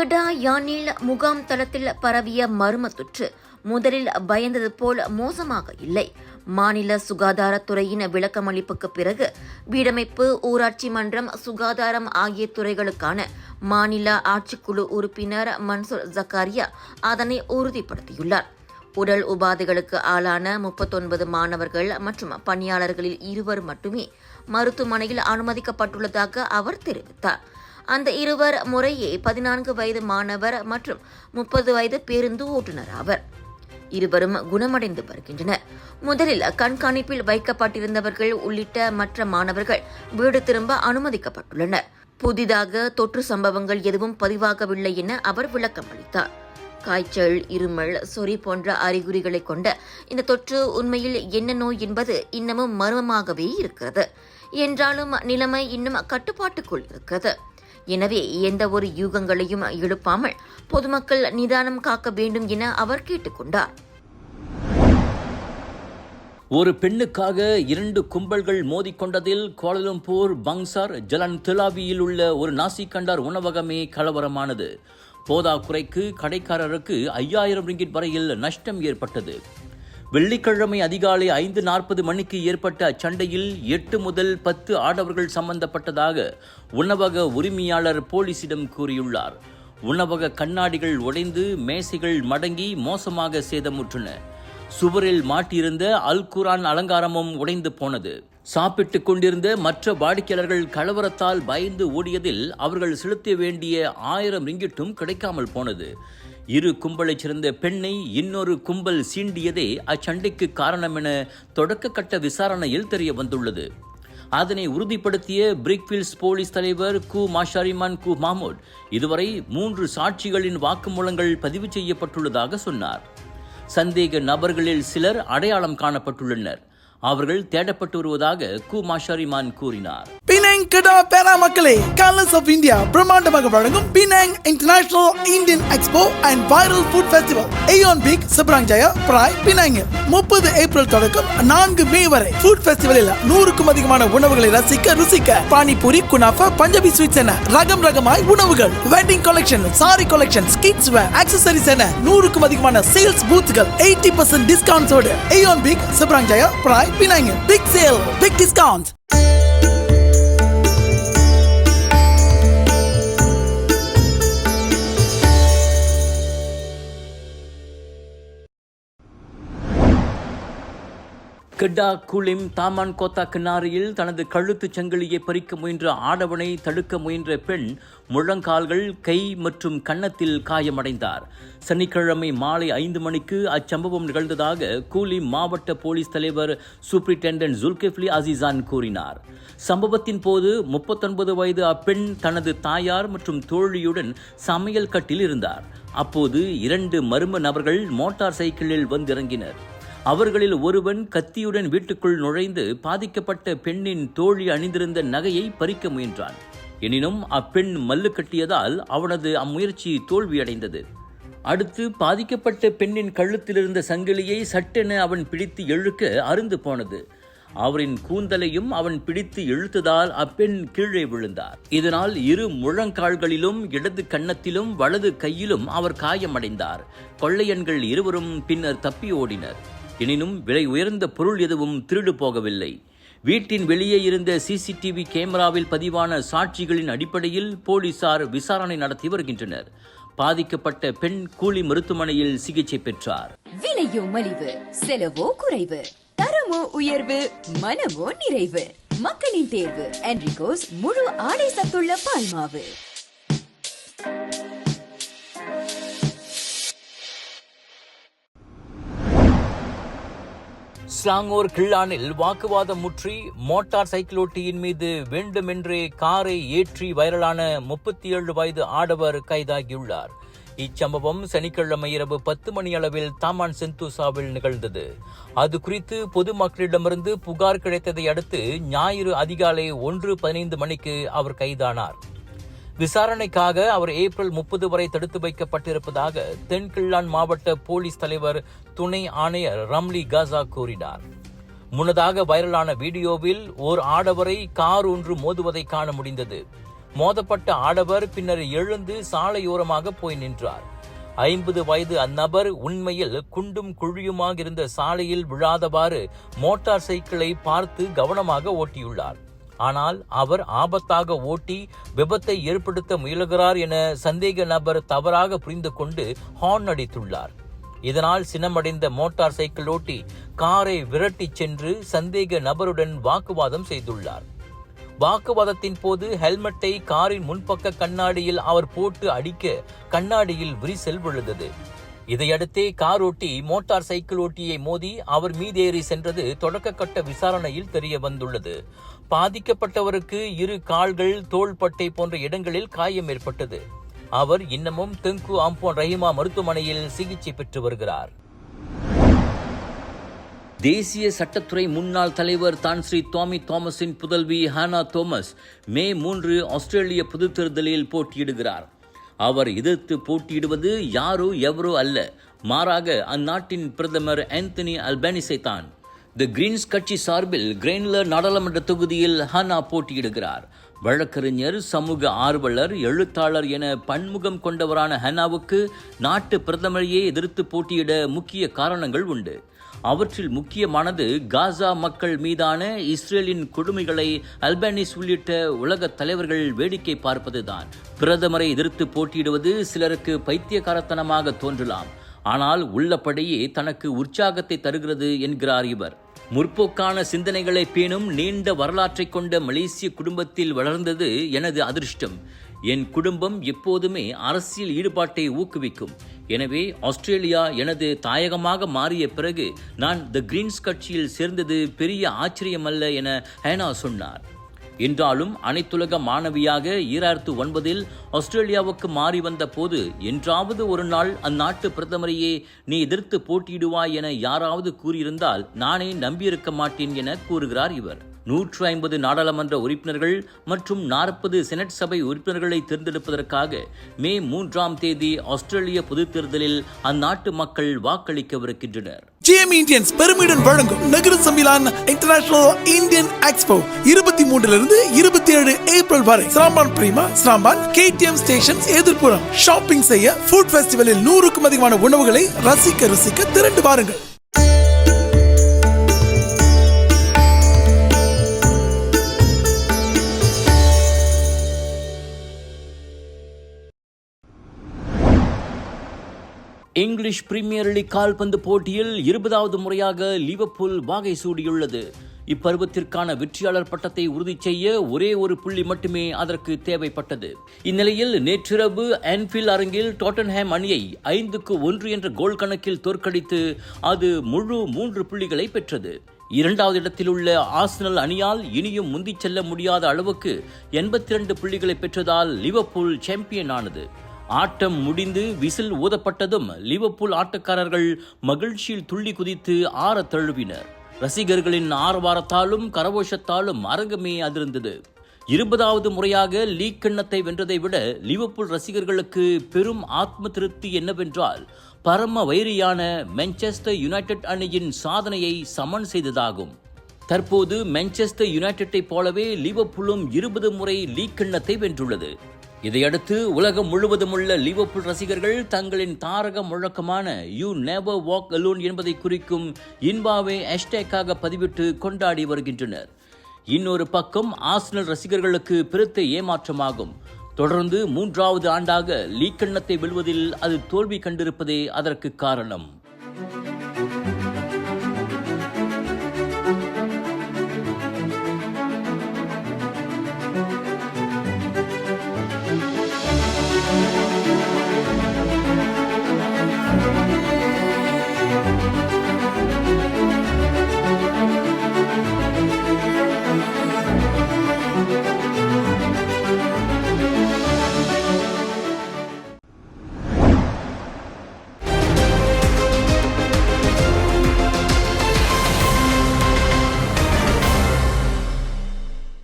கெடா யானில் முகாம் தளத்தில் பரவிய மர்ம தொற்று. முதலில் பயந்தது போல் மோசமாக இல்லை. மாநில சுகாதாரத்துறையின் விளக்கமளிப்புக்கு பிறகு வீடமைப்பு ஊராட்சி மன்றம் சுகாதாரம் ஆகிய துறைகளுக்கான மாநில ஆட்சிக்குழு உறுப்பினர் மன்சூர் ஜக்காரியா அதனை உறுதிப்படுத்தியுள்ளார். உடல் உபாதைகளுக்கு ஆளான முப்பத்தொன்பது மாணவர்கள் மற்றும் பணியாளர்களில் இருவர் மட்டுமே மருத்துவமனையில் அனுமதிக்கப்பட்டுள்ளதாக அவர் தெரிவித்தார். அந்த இருவர் முறையே பதினான்கு வயது மாணவர் மற்றும் முப்பது வயது பேருந்து ஓட்டுநர் ஆவர். இருவரும் குணமடைந்து வருகின்றனர். முதலில் கண்காணிப்பில் வைக்கப்பட்டிருந்தவர்கள் உள்ளிட்ட மற்ற மாணவர்கள் வீடு திரும்ப அனுமதிக்கப்பட்டுள்ளனர். புதிதாக தொற்று சம்பவங்கள் எதுவும் பதிவாகவில்லை என அவர் விளக்கம் அளித்தார் காய்ச்சல் இருமல் சொறி போன்ற அறிகுறிகளை கொண்ட இந்த தொற்று உண்மையில் என்ன நோய் என்பது இன்னமும் மர்மமாகவே இருக்கிறது. என்றாலும் நிலைமை இன்னும் கட்டுப்பாட்டுக்குள் இருக்கிறது. எனவே எந்த ஒரு யூகங்களையும் எழுப்பாமல் பொதுமக்கள் நிதானம் காக்க வேண்டும் என அவர் கேட்டுக்கொண்டார். ஒரு பெண்ணுக்காக இரண்டு கும்பல்கள் மோதிக்கொண்டதில் கோலலம்பூர் பங்சார் ஜலன் திலாவியில் உள்ள ஒரு நாசிக்கண்டார் உணவகமே கலவரமானது. போதாக்குறைக்கு கடைக்காரருக்கு ஐயாயிரம் ரிங்கிட் வரையில் நஷ்டம் ஏற்பட்டது. வெள்ளிக்கிழமை அதிகாலை ஐந்து நாற்பது மணிக்கு ஏற்பட்ட அச்சண்டையில் எட்டு முதல் பத்து ஆடவர்கள் சம்பந்தப்பட்டதாக உணவக உரிமையாளர் போலீசிடம் கூறியுள்ளார். உணவக கண்ணாடிகள் உடைந்து மேசைகள் மடங்கி மோசமாக சேதமுற்றன. சுவரில் மாட்டியிருந்த அல் குரான் அலங்காரமும் உடைந்து போனது. சாப்பிட்டுக் கொண்டிருந்த மற்ற வாடிக்கையாளர்கள் கலவரத்தால் பயந்து ஓடியதில் அவர்கள் செலுத்த வேண்டிய ஆயிரம் ரிங்கிட்டும் கிடைக்காமல் போனது. இரு கும்பலைச் சேர்ந்த பெண்ணை இன்னொரு கும்பல் சீண்டியதே அச்சண்டைக்கு காரணம் என தொடக்க கட்ட விசாரணையில் தெரிய வந்துள்ளது. அதனை உறுதிப்படுத்திய பிரிக்ஃபீல்ட்ஸ் போலீஸ் தலைவர் கு மாஷாரிமான் கு மாமூட் இதுவரை மூன்று சாட்சிகளின் வாக்குமூலங்கள் பதிவு செய்யப்பட்டுள்ளதாக சொன்னார். சந்தேக நபர்களில் சிலர் அடையாளம் காணப்பட்டுள்ளனர். அவர்கள் தேடப்பட்டு வருவதாக கு மாஷாரிமான் கூறினார். பினாங் பேரா மக்களே கலர்ஸ் ஆஃப் இந்தியா பிரம்மாண்டமாக வழங்கும் Penang international Indian expo and viral food festival AEON Big Seberang Jaya Perai Penang முப்பது ஏப்ரல் தொடக்கம் நான்கு மே வரை. ஃபுட் ஃபெஸ்டிவலில் நூறுக்கும் அதிகமான உணவுகளை ரசிக்க ருசிக்க. பானிபூரி குனாஃபா பஞ்சாபி ஸ்வீட்ஸ் என ரகம் ரகமாய் உணவுகள். Wedding collection sari collection kids wear accessories என நூறுக்கும் அதிகமான சேல்ஸ் பூத்துகள் eighty percent டிஸ்கவுண்ட்ஸோடு AEON big Seberang Jaya Prai Penang big sale big discount Kedah Kulim Taman Kota கிணாரியில் தனது கழுத்துச் சங்கிலியை பறிக்க முயன்ற ஆடவனை தடுக்க முயன்ற பெண் முழங்கால்கள் கை மற்றும் கன்னத்தில் காயமடைந்தார். சனிக்கிழமை மாலை ஐந்து மணிக்கு அச்சம்பவம் நிகழ்ந்ததாக கூலிம் மாவட்ட போலீஸ் தலைவர் சூப்ரிண்டென்டன்ட் ஜுல்கிஃப்லி அசிசான் கூறினார். சம்பவத்தின் போது முப்பத்தொன்பது வயது அப்பெண் தனது தாயார் மற்றும் தோழியுடன் சமையல் கட்டில் இருந்தார். அப்போது இரண்டு மர்ம நபர்கள் மோட்டார் சைக்கிளில் வந்திறங்கினர். அவர்களில் ஒருவன் கத்தியுடன் வீட்டுக்குள் நுழைந்து பாதிக்கப்பட்ட பெண்ணின் தோழி அணிந்திருந்த நகையை பறிக்க முயன்றான். எனினும் அப்பெண் மல்லு கட்டியதால் அவனது அம்முயற்சி தோல்வியடைந்தது. அடுத்து பாதிக்கப்பட்ட பெண்ணின் கழுத்திலிருந்த சங்கிலியை சட்டென அவன் பிடித்து எழுக்க அருந்து போனது. அவரின் கூந்தலையும் அவன் பிடித்து இழுத்ததால் அப்பெண் கீழே விழுந்தார். இதனால் இரு முழங்கால்களிலும் இடது கன்னத்திலும் வலது கையிலும் அவர் காயமடைந்தார். கொள்ளையன்கள் இருவரும் பின்னர் தப்பி ஓடினர். எனினும் விலை உயர்ந்த பொருள் எதுவும் திருடு போகவில்லை. வீட்டின் வெளியே இருந்த சிசிடிவி கேமராவில் பதிவான சாட்சிகளின் அடிப்படையில் போலீசார் விசாரணை நடத்தி வருகின்றனர். பாதிக்கப்பட்ட பெண் கூலி மருத்துவமனையில் சிகிச்சை பெற்றார். விலையோ மலிவு செலவோ குறைவு தரமோ உயர்வு மனமோ நிறைவு. மக்களின் தேர்வு என்ரிகோஸ் முழு ஆடை சத்துள்ள பால்மாவு. ஸ்லாங்கோர் கிள்ளானில் வாக்குவாதம் முற்றி. மோட்டார் சைக்கிளோட்டியின் மீது வேண்டுமென்றே காரை ஏற்றி வைரலான முப்பத்தி ஏழு வயது ஆடவர் கைதாகியுள்ளார். இச்சம்பவம் சனிக்கிழமை இரவு பத்து மணி அளவில் தாமான் செந்தூசாவில் நிகழ்ந்தது. அது குறித்து பொதுமக்களிடமிருந்து புகார் கிடைத்ததை அடுத்து ஞாயிறு அதிகாலை ஒன்று பதினைந்து மணிக்கு அவர் கைதானார். விசாரணைக்காக அவர் ஏப்ரல் முப்பது வரை தடுத்து வைக்கப்பட்டிருப்பதாக தென்கிள்ளான் மாவட்ட போலீஸ் தலைவர் துணை ஆணையர் ரம்லி காசா கூறினார். முன்னதாக வைரலான வீடியோவில் ஓர் ஆடவரை கார் ஒன்று மோதுவதை காண முடிந்தது. மோதப்பட்ட ஆடவர் பின்னர் எழுந்து சாலையோரமாக போய் நின்றார். ஐம்பது வயது அந்நபர் உண்மையில் குண்டும் குழியுமாக இருந்த சாலையில் விழாதவாறு மோட்டார் சைக்கிளை பார்த்து கவனமாக ஓட்டியுள்ளார். ஆனால் அவர் ஆபத்தாக ஓட்டி விபத்தை ஏற்படுத்த முயலுகிறார் என சந்தேக நபர் தவறாக புரிந்து கொண்டு ஹார்ன் அடித்துள்ளார். இதனால் சினமடைந்த மோட்டார் சைக்கிள் ஓட்டி காரை விரட்டிச் சென்று சந்தேக நபருடன் வாக்குவாதம் செய்துள்ளார். வாக்குவாதத்தின் போது ஹெல்மெட்டை காரின் முன்பக்க கண்ணாடியில் அவர் போட்டு அடிக்க கண்ணாடியில் விரிசல் விழுந்தது. இதையடுத்தே கார் ஓட்டி மோட்டார் சைக்கிள் ஓட்டியை மோதி அவர் மீதேறி சென்றது தொடக்கக்கட்ட விசாரணையில் தெரிய வந்துள்ளது. பாதிக்கப்பட்டவருக்கு இரு கால்கள் தோள்பட்டை போன்ற இடங்களில் காயம் ஏற்பட்டது. அவர் இன்னமும் தெங்கு ஆம்போன் ரஹிமா மருத்துவமனையில் சிகிச்சை பெற்று வருகிறார். தேசிய சட்டத்துறை முன்னாள் தலைவர் தான்ஸ்ரீ தோமி தாமஸின் புதல்வி ஹானா தோமஸ் மே மூன்று ஆஸ்திரேலிய பொதுத் தேர்தலில் போட்டியிடுகிறார். அவர் எதிர்த்து போட்டியிடுவது யாரோ எவரோ அல்ல. மாறாக அந்நாட்டின் பிரதமர் ஆந்தனி அல்பானிசை தான். தி கிரீன்ஸ் கட்சி சார்பில் கிரெயின்லர் நாடாளுமன்ற தொகுதியில் ஹனா போட்டியிடுகிறார். வழக்கறிஞர் சமூக ஆர்வலர் எழுத்தாளர் என பன்முகம் கொண்டவரான ஹனாவுக்கு நாட்டு பிரதமரையே எதிர்த்து போட்டியிட முக்கிய காரணங்கள் உண்டு. அவற்றில் முக்கியமானது காசா மக்கள் மீதான இஸ்ரேலின் கொடுமைகளை அல்பானிஸ் உள்ளிட்ட உலக தலைவர்கள் வேடிக்கை பார்ப்பதுதான். பிரதமரை எதிர்த்து போட்டியிடுவது சிலருக்கு பைத்தியகாரத்தனமாக தோன்றலாம். ஆனால் உள்ளபடியே தனக்கு உற்சாகத்தை தருகிறது என்கிறார் இவர். முற்போக்கான சிந்தனைகளை பேணும் நீண்ட வரலாற்றை கொண்ட மலேசிய குடும்பத்தில் வளர்ந்தது எனது அதிர்ஷ்டம். என் குடும்பம் எப்போதுமே அரசியல் ஈடுபாட்டை ஊக்குவிக்கும். எனவே ஆஸ்திரேலியா எனது தாயகமாக மாறிய பிறகு நான் தி கிரீன்ஸ் கட்சியில் சேர்ந்தது பெரிய ஆச்சரியமல்ல என ஹேனா சொன்னார். என்றாலும் அனைத்துலக மாணவியாக ஈராயிரத்து ஒன்பதில் ஆஸ்திரேலியாவுக்கு மாறி வந்த போது என்றாவது ஒரு நாள் அந்நாட்டு பிரதமரையே நீ எதிர்த்து போட்டியிடுவாய் என யாராவது கூறியிருந்தால் நானே நம்பியிருக்க மாட்டேன் என கூறுகிறார் இவர். நூற்று ஐம்பது நாடாளுமன்ற உறுப்பினர்கள் மற்றும் நாற்பது செனட் சபை உறுப்பினர்களை தேர்ந்தெடுப்பதற்காக மே மூன்றாம் தேதி ஆஸ்திரேலிய பொதுத் தேர்தலில் அந்நாட்டு மக்கள் வாக்களிக்கவிருக்கின்றனர். ஜிஎம் இந்தியன்ஸ் பெருமையுடன் வழங்கும் நகர சம்மிலான் இன்டர்நேஷனல் இந்தியன் எக்ஸ்போ இருபத்தி மூன்றிலிருந்து இருபத்தி ஏழு ஏப்ரல் வரை. Seremban Prima Seremban KTM stations எதிர்ப்புறம். Shopping செய்ய ஃபுட் ஃபெஸ்டிவலில் நூறுக்கும் அதிகமான உணவுகளை ரசிக்க ரசிக்க திரண்டு வாருங்கள். இங்கிலீஷ் பிரீமியர் லீக் கால்பந்து போட்டியில் இருபதாவது முறையாக லிவர்பூல் வாகை சூடியுள்ளது. இப்பருவத்திற்கான வெற்றியாளர் பட்டத்தை உறுதி செய்ய ஒரே ஒரு புள்ளி மட்டுமே அதற்கு தேவைப்பட்டது. இந்நிலையில் நேற்றிரவு ஆன்ஃபீல்ட் அரங்கில் டாட்டன்ஹாம் அணியை ஐந்துக்கு ஒன்று என்ற கோல் கணக்கில் தோற்கடித்து அது முழு மூன்று புள்ளிகளை பெற்றது. இரண்டாவது இடத்தில் உள்ள ஆர்சனல் அணியால் இனியும் முந்திச் செல்ல முடியாத அளவுக்கு எண்பத்தி இரண்டு புள்ளிகளை பெற்றதால் லிவர்பூல் சாம்பியன் ஆனது ஆட்டம் முடிந்து விசில் ஊதப்பட்டதும் லிவர்பூல் ஆட்டக்காரர்கள் மகிழ்ச்சியில் துள்ளி குதித்து ஆற தழுவினர். ரசிகர்களின் ஆரவாரத்தாலும் கரகோஷத்தாலும் அரங்கமே அதிர்ந்தது. இருபதாவது முறையாக லீக் கிண்ணத்தை வென்றதை விட லிவர்பூல் ரசிகர்களுக்கு பெரும் ஆத்ம திருப்தி என்னவென்றால் பரம வைரியான மான்செஸ்டர் யுனைடெட் அணியின் சாதனையை சமன் செய்ததாகும். தற்போது மான்செஸ்டர் யுனைடெட்டை போலவே லிவர்பூலும் இருபது முறை லீக் கிண்ணத்தை வென்றுள்ளது. இதையடுத்து உலகம் முழுவதும் உள்ள லிவர்பூல் ரசிகர்கள் தங்களின் தாரக முழக்கமான யூ நெவர் வாக் அலோன் என்பதை குறிக்கும் இன்பாவை ஹேஷ்டேக்காக பதிவிட்டு கொண்டாடி வருகின்றனர். இன்னொரு பக்கம் ஆர்சனல் ரசிகர்களுக்கு பெருத்த ஏமாற்றமாகும். தொடர்ந்து மூன்றாவது ஆண்டாக லீக் எண்ணத்தை வெல்வதில் அது தோல்வி கண்டிருப்பதே அதற்கு காரணம்.